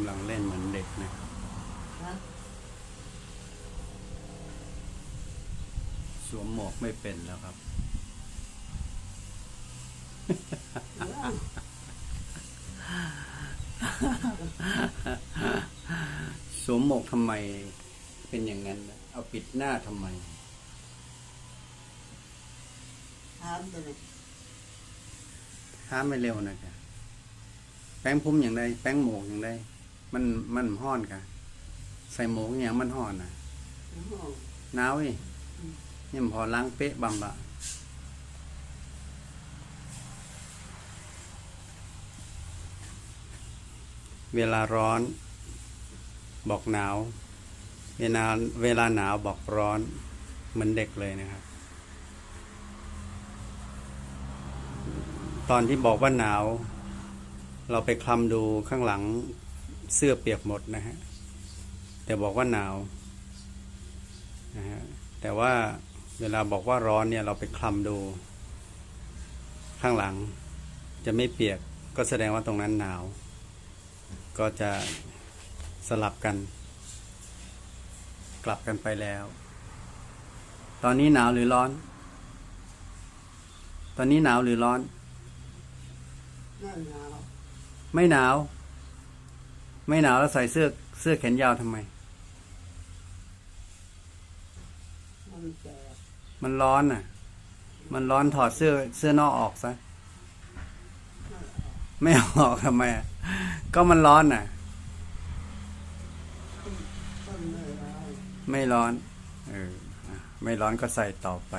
ำลังเล่นเหมือนเด็กนะฮะสวมหมวกไม่เป็นแล้วครับ สวมหมวกทำไมเป็นอย่างนั้นน่ะเอาปิดหน้าทำไมถามตัวนี้ห้ามไม่เร็วนะจ๊ะแป้งพุ่มอย่างไรแป้งหมวกอย่างไร มันมันห้อนกะใส่หมวกอย่างมันห้อนนะโอ้โหหนาวอีนี่มันพอล้างเป๊ะบำบะเวลาร้อน บอกหนาว เวลาเวลาหนาวบอกร้อนเหมือนเด็กเลยนะครับ ตอนที่บอกว่าหนาว เราไปคลำดูข้างหลัง เสื้อเปียกหมดนะฮะ แต่บอกว่าหนาวนะฮะ แต่ว่าเวลาบอกว่าร้อนเนี่ยเราไปคลำดู ข้างหลังจะไม่เปียกก็แสดงว่าตรงนั้นหนาว ก็จะสลับกัน กลับกันไปแล้ว ตอนนี้หนาวหรือร้อน ตอนนี้หนาวหรือร้อนนั่นหนาวไม่หนาว ไม่หนาวแล้วใส่เสื้อเสื้อแขนยาวทำไม มันร้อนน่ะ มันร้อนถอดเสื้อเสื้อนอกออกซะ ไม่ออกทำไมอะ ก็มันร้อนน่ะ ไม่ร้อนเออไม่ร้อนก็ใส่ต่อไป